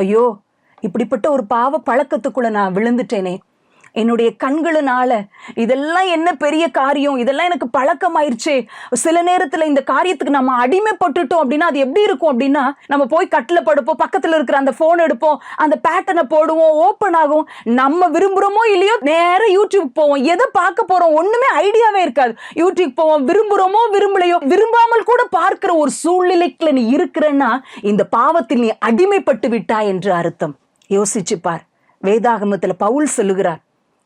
ஐயோ இப்படிப்பட்ட ஒரு பாவ பழக்கத்துக்குள்ள நான் விழுந்துட்டேனே. என்னுடைய கண்களினால இதெல்லாம் என்ன பெரிய காரியம்? இதெல்லாம் எனக்கு பழக்கமாயிருச்சே. சில நேரத்தில் இந்த காரியத்துக்கு நம்ம அடிமைப்பட்டுட்டோம் அப்படின்னா அது எப்படி இருக்கும் அப்படின்னா நம்ம போய் கட்டில் படுப்போம் பக்கத்தில் இருக்கிற அந்த ஃபோன் எடுப்போம் அந்த பேட்டர்னை போடுவோம் ஓப்பன் ஆகும். நம்ம விரும்புகிறோமோ இல்லையோ நேராக யூடியூப் போவோம். எதை பார்க்க போகிறோம் ஒன்றுமே ஐடியாவே இருக்காது. யூடியூப் போவோம். விரும்புகிறோமோ விரும்பலையோ விரும்பாமல் கூட பார்க்கிற ஒரு சூழ்நிலைக்குள்ள நீ இருக்கிறன்னா இந்த பாவத்தில் நீ அடிமைப்பட்டு விட்டாய் என்று அர்த்தம். யோசிச்சு பார். பவுல் சொல்லுகிறார்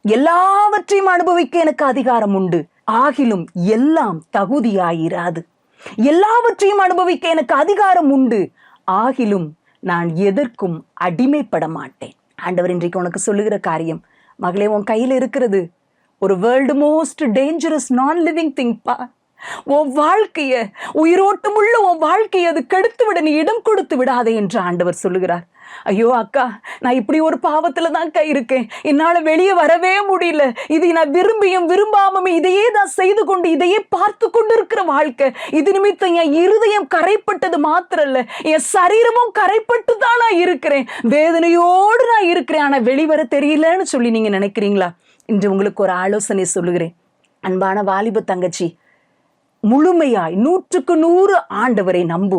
எல்லாவற்றையும் அனுபவிக்க எனக்கு அதிகாரம் உண்டு. ஆகிலும் எல்லாம் தகுதியாயிராது. எல்லாவற்றையும் அனுபவிக்க எனக்கு அதிகாரம் உண்டு. ஆகிலும் நான் எதற்கும் அடிமைப்பட மாட்டேன். ஆண்டவர் இன்றைக்கு உனக்கு சொல்லுகிற காரியம் மகளே உன் கையில் இருக்கிறது ஒரு world most dangerous non living thing பா. உன் வாழ்க்கைய உயிரோட்டமுள்ள உன் வாழ்க்கையை அது கெடுத்து விட நீ இடம் கொடுத்து விடாதே என்று ஆண்டவர் சொல்லுகிறார். ஐயோ அக்கா நான் இப்படி ஒரு பாவத்தில் தான் கை இருக்கேன். என்னால வெளியே வரவே முடியல. இது நான் விரும்பியும் விரும்பாமமே இதையே நான் செய்து கொண்டு இதையே பார்த்து கொண்டு இருக்கிற வாழ்க்கை. இது நிமித்தம் என் இருதயம் கரைப்பட்டது மாத்திரம் இல்லை என் சரீரமும் கரைப்பட்டு தான் நான் இருக்கிறேன். வேதனையோடு நான் இருக்கிறேன். ஆனா வெளிவர தெரியலன்னு சொல்லி நீங்க நினைக்கிறீங்களா? இன்று உங்களுக்கு ஒரு ஆலோசனை சொல்லுகிறேன். அன்பான வாலிப தங்கச்சி முழுமையாய் நூற்றுக்கு நூறு ஆண்டவரை நம்பு.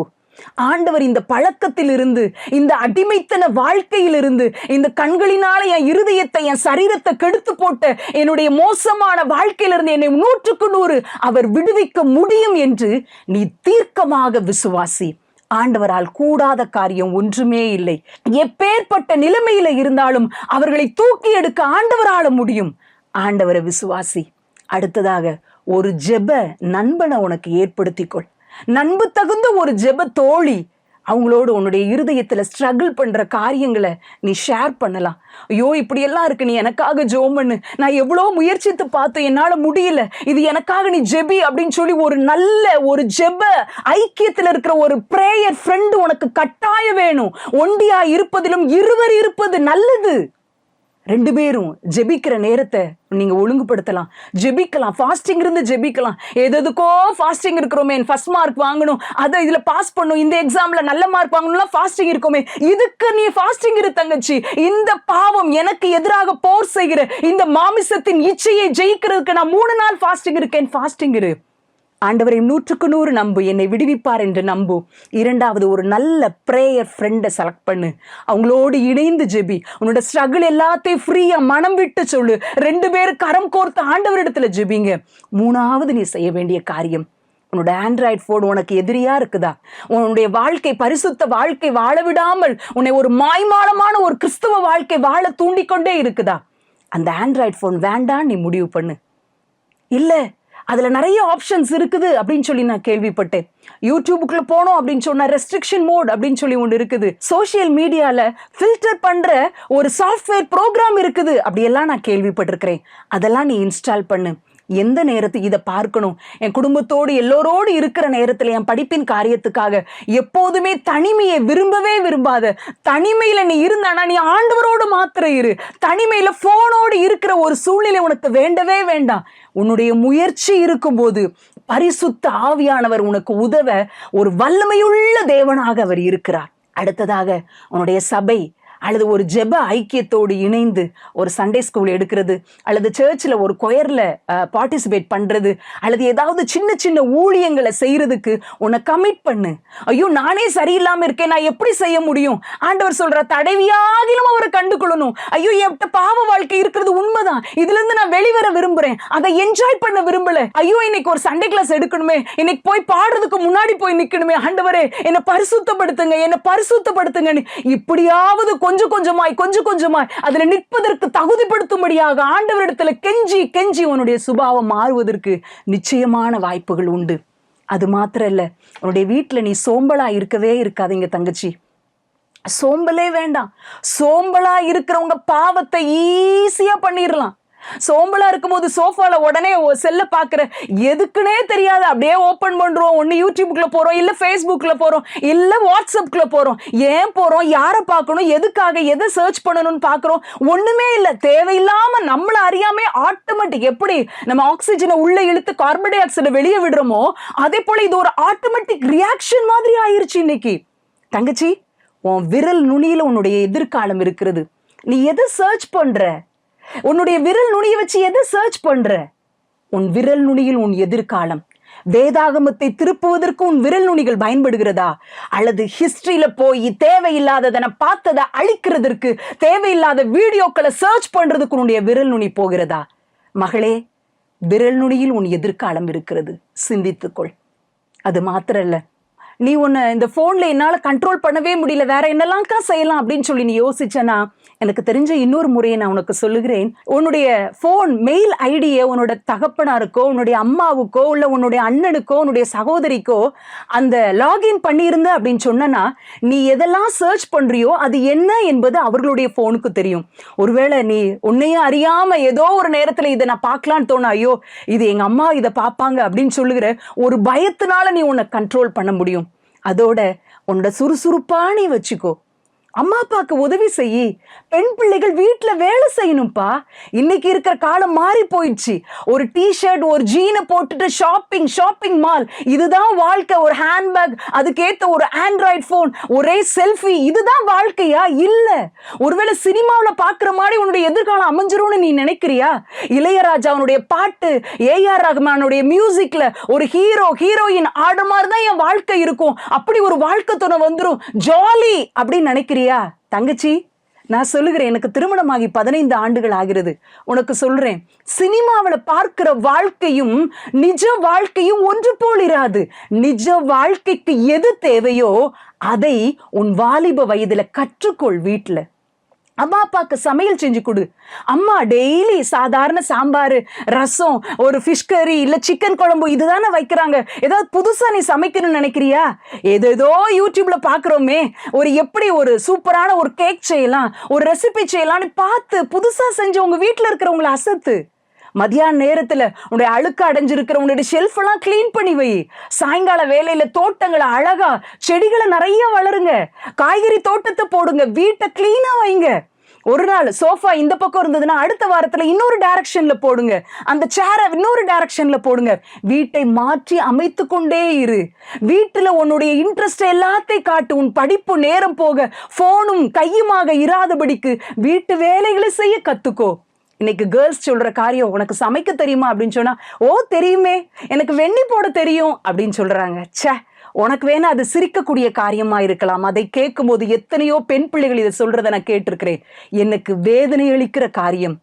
ஆண்டவர் இந்த பழக்கத்திலிருந்து இந்த அடிமைத்தன வாழ்க்கையிலிருந்து இந்த கண்களினால என் இருதயத்தை என் சரீரத்தை கெடுத்து போட்ட என்னுடைய மோசமான வாழ்க்கையிலிருந்து என்னை நூற்றுக்கு நூறு அவர் விடுவிக்க முடியும் என்று நீ தீர்க்கமாக விசுவாசி. ஆண்டவரால் கூடாத காரியம் ஒன்றுமே இல்லை. எப்பேற்பட்ட நிலைமையில இருந்தாலும் அவர்களை தூக்கி எடுக்க ஆண்டவரால முடியும். ஆண்டவரை விசுவாசி. அடுத்ததாக ஒரு ஜெப நண்பனை உனக்கு ஏற்படுத்திக்கொள். நண்பு தகுந்த ஒரு ஜெப தோழி. அவங்களோடு உன்னுடைய இருதயத்தில் ஸ்ட்ரகிள் பண்ணுற காரியங்களை நீ ஷேர் பண்ணலாம். ஐயோ இப்படியெல்லாம் இருக்கு நீ எனக்காக ஜோம் பண்ணு. நான் எவ்வளோ முயற்சித்து பார்த்தேன் என்னால் முடியல. இது எனக்காக நீ ஜெபி அப்படின்னு சொல்லி ஒரு நல்ல ஒரு ஜெப ஐக்கியத்தில் இருக்கிற ஒரு ப்ரேயர் ஃப்ரெண்டு உனக்கு கட்டாயம் வேணும். ஒண்டியா இருப்பதிலும் இருவர் இருப்பது நல்லது. ரெண்டு பேரும் ஜெபிக்கிற நேரத்தை நீங்க ஒழுங்குபடுத்தலாம். ஜெபிக்கலாம். ஃபாஸ்டிங் இருந்து ஜெபிக்கலாம். எதுக்கோ ஃபாஸ்டிங் இருக்கிறோமே. ஃபர்ஸ்ட் மார்க் வாங்கணும். அதை இதுல பாஸ் பண்ணும். இந்த எக்ஸாம்ல நல்ல மார்க் வாங்கணும்லாம் ஃபாஸ்டிங் இருக்கோமே. இதுக்கு நீ ஃபாஸ்டிங் இரு தங்கச்சி. இந்த பாவம் எனக்கு எதிராக போர் செய்கிற இந்த மாமிசத்தின் இச்சையை ஜெயிக்கிறதுக்கு நான் மூணு நாள் ஃபாஸ்டிங் இருக்கேன். ஃபாஸ்டிங் இரு. ஆண்டவரை நூற்றுக்கு நூறு நம்பு. என்னை விடுவிப்பார் என்று நம்பு. இரண்டாவது ஒரு நல்ல ப்ரேயர் ஃப்ரெண்டை செலக்ட் பண்ணு. அவங்களோடு இணைந்து ஜெபி. உன்னோட ஸ்ட்ரகிள் எல்லாத்தையும் ஃப்ரீயாக மனம் விட்டு சொல்லு. ரெண்டு பேரும் கரம் கோர்த்து ஆண்டவரிடத்தில் ஜெபிங்க. மூணாவது நீ செய்ய வேண்டிய காரியம். உன்னோட ஆண்ட்ராய்ட் ஃபோன் உனக்கு எதிரியா இருக்குதா? உன்னுடைய வாழ்க்கை பரிசுத்த வாழ்க்கை வாழ விடாமல் உன்னை ஒரு மாய்மாலமான ஒரு கிறிஸ்துவ வாழ்க்கை வாழ தூண்டிக்கொண்டே இருக்குதா? அந்த ஆண்ட்ராய்ட் ஃபோன் வேண்டாம் நீ முடிவு பண்ணு. இல்லை அதில் நிறைய ஆப்ஷன்ஸ் இருக்குது அப்படின்னு சொல்லி நான் கேள்விப்பட்டேன். யூடியூபுக்குள்ள போனோம் அப்படின்னு சொன்ன ரெஸ்ட்ரிக்ஷன் மோட் அப்படின்னு சொல்லி ஒன்று இருக்குது. சோஷியல் மீடியாவில் ஃபில்டர் பண்ணுற ஒரு சாஃப்ட்வேர் ப்ரோக்ராம் இருக்குது அப்படியெல்லாம் நான் கேள்விப்பட்டிருக்கிறேன். அதெல்லாம் நீ இன்ஸ்டால் பண்ணு. எந்த நேரத்துக்கு இதை பார்க்கணும்? என் குடும்பத்தோடு எல்லோரோடு இருக்கிற நேரத்தில் என் படிப்பின் காரியத்துக்காக எப்போதுமே தனிமையை விரும்பவே விரும்பாத தனிமையில் நீ இருந்தானா நீ ஆண்டவரோடு மாத்திர இரு. தனிமையில் ஃபோனோடு இருக்கிற ஒரு சூழ்நிலை உனக்கு வேண்டவே வேண்டாம். உன்னுடைய முயற்சி இருக்கும்போது பரிசுத்த ஆவியானவர் உனக்கு உதவ ஒரு வல்லமையுள்ள தேவனாக அவர் இருக்கிறார். அடுத்ததாக உன்னுடைய சபை அல்லது ஒரு ஜெப ஐக்கியத்தோடு இணைந்து ஒரு சண்டே ஸ்கூல் எடுக்கிறது அல்லது சர்ச்சில் ஒரு கொயரில் பார்ட்டிசிபேட் பண்ணுறது அல்லது ஏதாவது சின்ன சின்ன ஊழியங்களை செய்யறதுக்கு உன்னை கமிட் பண்ணு. ஐயோ நானே சரியில்லாமல் இருக்கேன் நான் எப்படி செய்ய முடியும்? ஆண்டவர் சொல்கிற தடவியாகிலும் அவரை கண்டுகொள்ளணும். ஐயோ என்கிட்ட பாவ வாழ்க்கை இருக்கிறது உண்மைதான். இதுல இருந்து நான் வெளிவர விரும்புகிறேன் அதை என்ஜாய் பண்ண விரும்பல. ஐயோ இன்னைக்கு ஒரு சண்டே கிளாஸ் எடுக்கணுமே. இன்னைக்கு போய் பாடுறதுக்கு முன்னாடி போய் நிற்கணுமே ஆண்டவரே என்னை பரிசுத்தப்படுத்துங்க என்னை பரிசுத்தப்படுத்துங்கன்னு இப்படியாவது கொஞ்சம் கொஞ்சமாய் கொஞ்சம் கொஞ்சமாய் அதில் நிற்பதற்கு தகுதிப்படுத்தும்படியாக ஆண்டவரிடத்துல கெஞ்சி கெஞ்சி உன்னுடைய சுபாவம் மாறுவதற்கு நிச்சயமான வாய்ப்புகள் உண்டு. அது மாத்திரம் இல்லை உன்னுடைய வீட்டில் நீ சோம்பலாக இருக்கவே இருக்காதீங்க தங்கச்சி. சோம்பலே வேண்டாம். சோம்பலா இருக்கிறவங்க பாவத்தை ஈஸியா பண்ணிடலாம் சோம்பலா இருக்கும்போது சோஃபால உடனே செல்ல பாக்குற எதுக்குன்னே தெரியாது. அப்படியே ஓபன் பண்றோம். ஒன்னு யூடியூப்குள்ள போறோம். இல்ல ஃபேஸ்புக்ல போறோம். இல்ல வாட்ஸ்அப்குள்ள போறோம். ஏன் போறோம்? யாரை பார்க்கணும்? எதுக்காக? எதை சர்ச் பண்ணணும்னு பாக்குறோம் ஒண்ணுமே இல்ல. தேவையில்லாம நம்மள அறியாம ஆட்டோமேட்டிக் எப்படி நம்ம ஆக்சிஜனை உள்ள இழுத்து கார்பன் டை ஆக்சைடை வெளியே விடுறோமோ அதே போல இது ஒரு ஆட்டோமேட்டிக் ரியாக்ஷன் மாதிரி ஆயிருச்சு இன்னைக்கு. தங்கச்சி உன் விரல் நுனியில உன்னுடைய எதிர்காலம் இருக்கிறது. நீ எதை சர்ச் பண்ற? உன்னுடைய விரல் நுனியை வச்சு எதை சர்ச் பண்ற? உன் விரல் நுனியில் உன் எதிர்காலம். வேதாகமத்தை திருப்புவதற்கு உன் விரல் நுனிகள் பயன்படுகிறதா? அல்லது ஹிஸ்டரியில போய் தேவையில்லாததனை பார்த்ததை அழிக்கிறதற்கு தேவையில்லாத வீடியோக்களை சர்ச் பண்றதுக்கு உன்னுடைய விரல் நுனி போகிறதா? மகளே விரல் நுனியில் உன் எதிர்காலம் இருக்கிறது. சிந்தித்துக்கொள். அது மாத்திரல்ல. நீ உன்னை இந்த ஃபோனில் என்னால் கண்ட்ரோல் பண்ணவே முடியல. வேற என்னெல்லாம்க்கா செய்யலாம் அப்படின்னு சொல்லி நீ யோசிச்சனா எனக்கு தெரிஞ்ச இன்னொரு முறையை நான் உனக்கு சொல்லுகிறேன். உன்னுடைய ஃபோன் மெயில் ஐடியை உன்னோட தகப்பனாருக்கோ உன்னுடைய அம்மாவுக்கோ இல்லை உன்னுடைய அண்ணனுக்கோ உன்னுடைய சகோதரிக்கோ அந்த லாகின் பண்ணியிருந்த அப்படின்னு சொன்னனா நீ எதெல்லாம் சர்ச் பண்ணுறியோ அது என்ன என்பது அவர்களுடைய ஃபோனுக்கு தெரியும். ஒருவேளை நீ உன்னையும் அறியாமல் ஏதோ ஒரு நேரத்தில் இதை நான் பார்க்கலான்னு தோணும் ஐயோ இது எங்கள் அம்மா இதை பார்ப்பாங்க அப்படின்னு சொல்லுகிற ஒரு பயத்தினால நீ உன்னை கண்ட்ரோல் பண்ண முடியும். அதோட உன்னோட சுறுசுறுப்பானே வச்சுக்கோ. அம்மா அப்பாவுக்கு உதவி செய்யி பெண் பிள்ளைகள் வீட்டில் வேலை செய்யணும்ப்பா இன்னைக்கு இருக்கிற காலம் மாறி போயிடுச்சு. ஒரு டிஷர்ட் ஒரு ஜீனை போட்டுட்டு ஷாப்பிங் ஷாப்பிங் மால் இதுதான் வாழ்க்கை. ஒரு ஹேண்ட்பேக் அதுக்கேற்ற ஒரு ஆண்ட்ராய்ட் ஃபோன் ஒரே செல்ஃபி இதுதான் வாழ்க்கையா? இல்லை. ஒருவேளை சினிமாவில் பார்க்குற மாதிரி உன்னுடைய எதிர்காலம் அமைஞ்சிரும்னு நீ நினைக்கிறியா? இளையராஜாவுடைய பாட்டு ஏஆர் ரஹ்மானுடைய மியூசிக்கில் ஒரு ஹீரோ ஹீரோயின் ஆடுற மாதிரி தான் என் வாழ்க்கை இருக்கும். அப்படி ஒரு வாழ்க்கை துணை வந்துடும் ஜாலி அப்படின்னு நினைக்கிறியா? தங்கச்சி நான் சொல்லுகிறேன் எனக்கு திருமணமாகி பதினைந்து ஆண்டுகள் ஆகிறது. உனக்கு சொல்றேன் சினிமாவில் பார்க்கிற வாழ்க்கையும் நிஜ வாழ்க்கையும் ஒன்று போலிராது நிஜ வாழ்க்கைக்கு எது தேவையோ அதை உன் வாலிப வயதுல கற்றுக்கொள் வீட்டுல அம்மா அப்பாவுக்கு சமையல் செஞ்சு கொடு. அம்மா டெய்லி சாதாரண சாம்பார் ரசம் ஒரு ஃபிஷ் கறி இல்லை சிக்கன் குழம்பு இதுதானே வைக்கிறாங்க. ஏதாவது புதுசாக நீ சமைக்கணும்னு நினைக்கிறியா? ஏதேதோ யூடியூப்ல பார்க்குறோமே ஒரு எப்படி ஒரு சூப்பரான ஒரு கேக் செய்யலாம் ஒரு ரெசிபி செய்யலாம்னு பார்த்து புதுசாக செஞ்சு உங்கள் வீட்டில் இருக்கிறவங்கள அசத்து. மதியான நேரத்துல உன்னுடைய அழுக்க அடைஞ்சிருக்கிற உன்னுடைய ஷெல்ஃப் எல்லாம் க்ளீன் பண்ணி வை. சாயங்கால வேலையில தோட்டங்களை அழகா செடிகளை நிறைய வளருங்க. காய்கறி தோட்டத்தை போடுங்க வீட்டை கிளீனா வைங்க. ஒரு நாள் சோஃபா இந்த பக்கம் இருந்ததுன்னா அடுத்த வாரத்துல இன்னொரு டைரக்ஷன்ல போடுங்க. அந்த சேரை இன்னொரு டைரக்ஷன்ல போடுங்க. வீட்டை மாற்றி அமைத்து கொண்டே இரு. வீட்டுல உன்னுடைய இன்ட்ரெஸ்ட் எல்லாத்தையும் காட்டு. உன் படிப்பு நேரம் போக போனும் கையுமாக இராதபடிக்கு வீட்டு வேலைகளை செய்ய கத்துக்கோ. இன்னைக்கு கேர்ள்ஸ் சொல்ற காரியம் உனக்கு சமைக்க தெரியுமா அப்படின்னு சொன்னா ஓ தெரியுமே. எனக்கு வெண்ணி போட தெரியும். அப்படின்னு சொல்றாங்க. ச்சே உனக்கு வேணா அது சிரிக்கக்கூடிய காரியமா இருக்கலாம். அதை கேட்கும்போது எத்தனையோ பெண் பிள்ளைகள் இதை சொல்றதை நான் கேட்டிருக்கிறேன். எனக்கு வேதனை அளிக்கிற காரியம்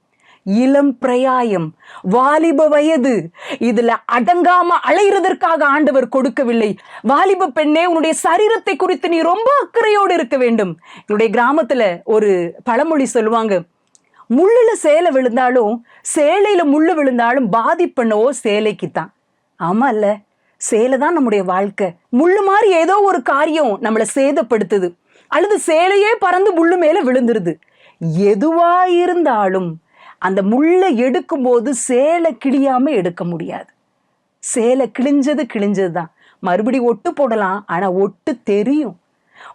இளம் பிரயாயம். வாலிப வயது. இதுல அடங்காம அலைகிறதற்காக ஆண்டவர் கொடுக்கவில்லை. வாலிப பெண்ணே உன்னுடைய சரீரத்தை குறித்து நீ ரொம்ப அக்கறையோடு இருக்க வேண்டும். என்னுடைய கிராமத்துல ஒரு பழமொழி சொல்லுவாங்க முள்ளுல சேலை விழுந்தாலும் சேலையில முள்ளு விழுந்தாலும் பாதிப்பண்ணவோ சேலைக்கு தான் ஆமா இல்ல சேலை தான் நம்முடைய வாழ்க்கை. முள்ளு மாதிரி ஏதோ ஒரு காரியம் நம்மளை சேதப்படுத்துது. அல்லது சேலையே பறந்து முள்ளு மேல விழுந்துருது. எதுவா இருந்தாலும் அந்த முள்ளை எடுக்கும்போது சேலை கிழியாம எடுக்க முடியாது. சேலை கிழிஞ்சது கிழிஞ்சது தான் மறுபடி ஒட்டு போடலாம் ஆனால் ஒட்டு தெரியும்.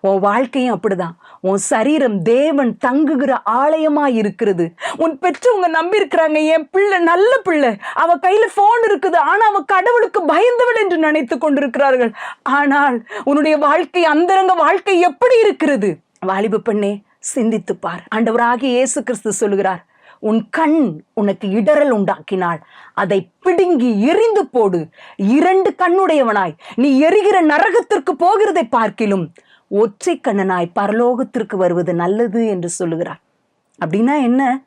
உன் வாழ்க்கையும் அப்படிதான். உன் சரீரம் தேவன் தங்குகிற ஆலயமா இருக்கிறது. உன் பெற்றவங்க நம்பி இருக்கிறாங்க என் பிள்ளை நல்ல பிள்ளை. அவ கையில போன் இருக்குது ஆனா அவ கடவுளுக்கு பயந்தவள் என்று நினைத்து கொண்டிருக்கிறார்கள். ஆனால் உன்னுடைய வாழ்க்கை அந்தரங்க வாழ்க்கை எப்படி இருக்கிறது? வாலிப பெண்ணே சிந்தித்துப்பார் ஆண்டவராகிய இயேசு கிறிஸ்து சொல்லுகிறார் உன் கண் உனக்கு இடரல் உண்டாக்கினாள் அதை பிடுங்கி எரிந்து போடு. இரண்டு கண்ணுடையவனாய். நீ எரிகிற நரகத்திற்கு போகிறதை பார்க்கிலும் ஒற்றை கண்ணனாய் பரலோகத்திற்கு வருவது நல்லது என்று சொல்லுகிறார். அப்படின்னா என்ன?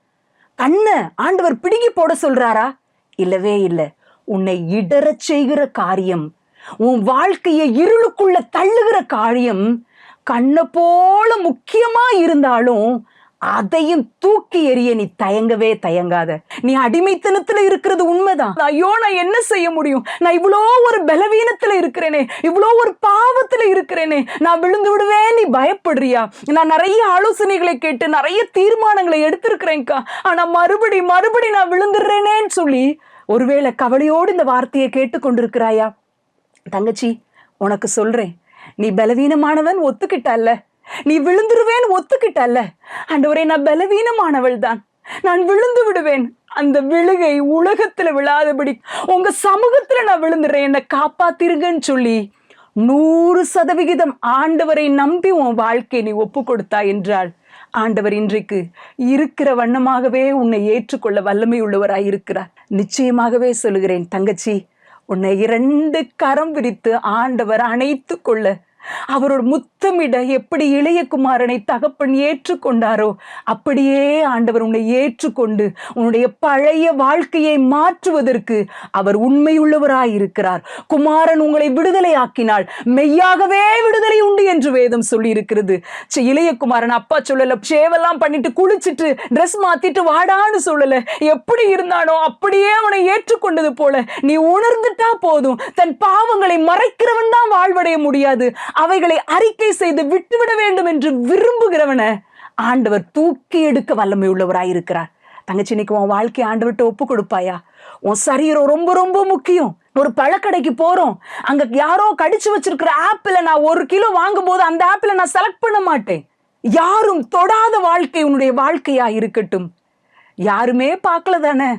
கண்ணை ஆண்டவர் பிடுங்கி போட சொல்றாரா? இல்லவே இல்லை. உன்னை இடறச் செய்கிற காரியம் உன் வாழ்க்கையை இருளுக்குள்ள தள்ளுகிற காரியம் கண்ணை போல முக்கியமா இருந்தாலும் அதையும் தூக்கி எறிய நீ தயங்கவே தயங்காத. நீ அடிமைத்தனத்துல இருக்கிறது உண்மைதான். ஐயோ நான் என்ன செய்ய முடியும்? நான் இவ்வளோ ஒரு பலவீனத்துல இருக்கிறேனே. இவ்வளோ ஒரு பாவத்துல இருக்கிறேனே. நான் விழுந்து விடுவேன் நீ பயப்படுறியா? நான் நிறைய ஆலோசனைகளை கேட்டு நிறைய தீர்மானங்களை எடுத்திருக்கிறேன்க்கா. ஆனா மறுபடி மறுபடி நான் விழுந்துடுறேனேன்னு சொல்லி ஒருவேளை கவலையோடு இந்த வார்த்தையை கேட்டுக்கொண்டிருக்கிறாயா தங்கச்சி உனக்கு சொல்றேன். நீ பலவீனமானவன் ஒத்துக்கிட்டல்ல. நீ விழுந்துருவேன் ஒத்துக்கிட்டல்ல. ஆண்டவரே நான் பலவீனமானவள் தான் நான் விழுந்து விடுவேன். அந்த விழுகை உலகத்துல விழாதபடி உங்க சமூகத்துல நான் விழுந்துடுறேன் என்னை காப்பாத்திருங்கன்னு சொல்லி நூறு சதவிகிதம் ஆண்டவரை நம்பி உன் வாழ்க்கையை நீ ஒப்பு கொடுத்தா என்றால் ஆண்டவர் இன்றைக்கு இருக்கிற வண்ணமாகவே உன்னை ஏற்றுக்கொள்ள வல்லமை உள்ளவராய் இருக்கிறார். நிச்சயமாகவே சொல்லுகிறேன் தங்கச்சி உன்னை இரண்டு கரம் விரித்து ஆண்டவர் அணைத்து கொள்ள அவரோட முத்தமிட எப்படி இளைய குமாரனை தகப்பன் ஏற்றுக்கொண்டாரோ அப்படியே ஆண்டவர் உன்னை ஏற்றுக்கொண்டு உன்னுடைய பழைய வாழ்க்கையை மாற்றுவதற்கு அவர் உண்மையுள்ளவராய் இருக்கிறார் குமாரன் உங்களை விடுதலை ஆக்கினால் மெய்யாகவே விடுதலை உண்டு என்று வேதம் சொல்லி இருக்கிறது இளைய குமாரன் அப்பா சொல்லல சேவெல்லாம் பண்ணிட்டு குளிச்சிட்டு ட்ரெஸ் மாத்திட்டு வாடான்னு சொல்லல. எப்படி இருந்தானோ அப்படியே அவனை ஏற்றுக்கொண்டது போல நீ உணர்ந்துட்டா போதும். தன் பாவங்களை மறைக்கிறவன் தான் வாழ்வடைய முடியாது. அவைகளை அறிக்கை செய்து விட்டுவிட வேண்டும் என்று விரும்புகிறவன ஆண்டவர் தூக்கி எடுக்க வல்லமை உள்ளவராயிருக்கிறார் தங்கச்சி இன்னைக்கு உன் வாழ்க்கையை ஆண்டு விட்டு ஒப்பு கொடுப்பாயா? உன் சரீரம் ரொம்ப ரொம்ப முக்கியம். ஒரு பழக்கடைக்கு போறோம். அங்க யாரோ கடிச்சு வச்சிருக்கிற ஆப்பிள நான் ஒரு கிலோ வாங்கும் போது அந்த ஆப்பிள நான் செலக்ட் பண்ண மாட்டேன். யாரும் தொடாத வாழ்க்கை உன்னுடைய வாழ்க்கையா இருக்கட்டும் யாருமே பார்க்கல தானே?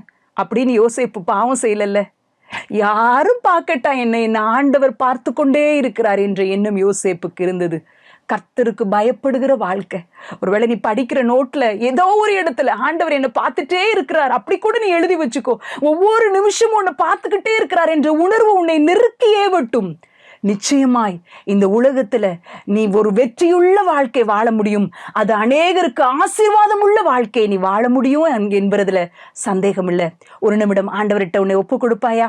அப்படின்னு யோசிப்பு பாவம் செய்யலல்ல. யாரும் பார்க்கட்டா என்னை. என்ன ஆண்டவர் பார்த்து கொண்டே இருக்கிறார் என்ற எண்ணம் யோசேப்புக்கு இருந்தது. கர்த்தருக்கு பயப்படுகிற வாழ்க்கை. ஒருவேளை நீ படிக்கிற நோட்ல ஏதோ ஒரு இடத்துல ஆண்டவர் என்னை பார்த்துட்டே இருக்கிறார். அப்படி கூட நீ எழுதி வச்சுக்கோ. ஒவ்வொரு நிமிஷமும் உன்னை பார்த்துக்கிட்டே இருக்கிறார் என்ற உணர்வு உன்னை நெருக்கியே விட்டும். நிச்சயமாய் இந்த உலகத்துல நீ ஒரு வெற்றியுள்ள வாழ்க்கை வாழ முடியும். அது அநேகருக்கு ஆசீர்வாதம் உள்ள வாழ்க்கையை நீ வாழ முடியும் என்பதுல சந்தேகம் இல்லை ஒரு நிமிடம் ஆண்டவர்கிட்ட உன்னை ஒப்பு கொடுப்பாயா?